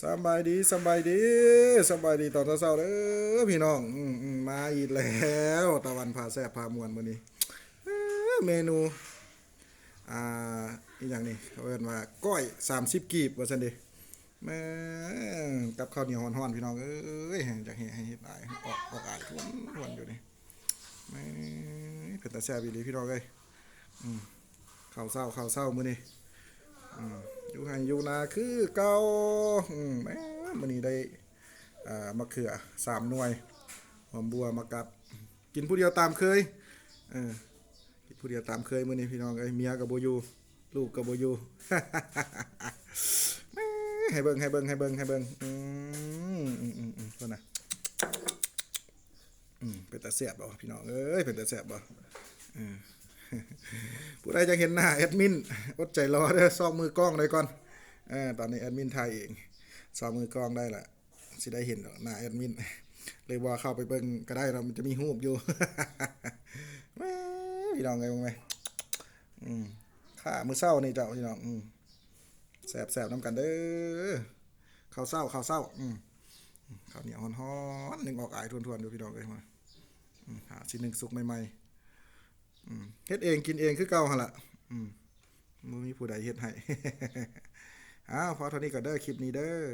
สบายดีสบายดีสบายดีตอนเช้าๆเด้อพี่น้องมาอีกแล้วตะวันพาแซ่บพามวนมื้อนี้เมนูอ่าอีกอย่างนี้เขาเรียกว่าก้อย30กีบว่าซั่นด้แม่กับข้าวเหนียวฮ้อนๆพี่น้องเอ้ยอยากเฮ็ดให้เฮ็ดอายออกออกอายทวนทวนอยู่นี่แม่เป็นตาแซ่บอีหลีพี่น้องเอ้ยอืมข้าวเช้าข้าวเช้ามื้อนี้อ ยู่ให้อยู่นาคือเก่าแม่มื้อนี้ได้อ่ามะเขือสามหน่วยหอมบัวมากัดกินผู้เดียวตามเคยเออกินผู้เดียวตามเคยมื้อนี้พี่น้องเอ้เมียก็บ่อยู่ลูกก็บ่อยู่แหม่ให้เบิ่งให้เบิ่งให้เบิ่งให้เบิ่งอืมอืมอืมอืมคนน่ะอืมเป็นตาแซ่บบ่พี่น้องเอ้ยเป็นตาแซ่บบ่อืม ผู้ใดจะเห็นหน้าแอดมินอดใจรอเด้อซอมมือกล้องเลยก่อนเออตอนนี้แอดมินถ่ายเองซอมมือกล้องได้ละสิได้เห็นหน้าแอดมินเลยว่าเข้าไปเบิ่งก็ได้เรามันจะมีรูปอยู่แม่พี่น้องไงบ้างไหมอืมข้ามือเศร้านี่เจ้าพี่น้องอืมแสบแสบน้ำกันเด้อข้าวเศร้าข้าวเศร้าอืมข้าวเหนียวฮ้อนๆหนึ่งออกอายทวนๆดูพี่น้องเลยมาอืมหาชิ้นหนึ่งสุกใหม่ๆ เฮ็ดเองกินเองคือเก่าหั่นล่ะอืมบ่มีผู้ใดเฮ็ดให้อ้าวพอเท่านี้ก็เด้อคลิปนี้เด้อ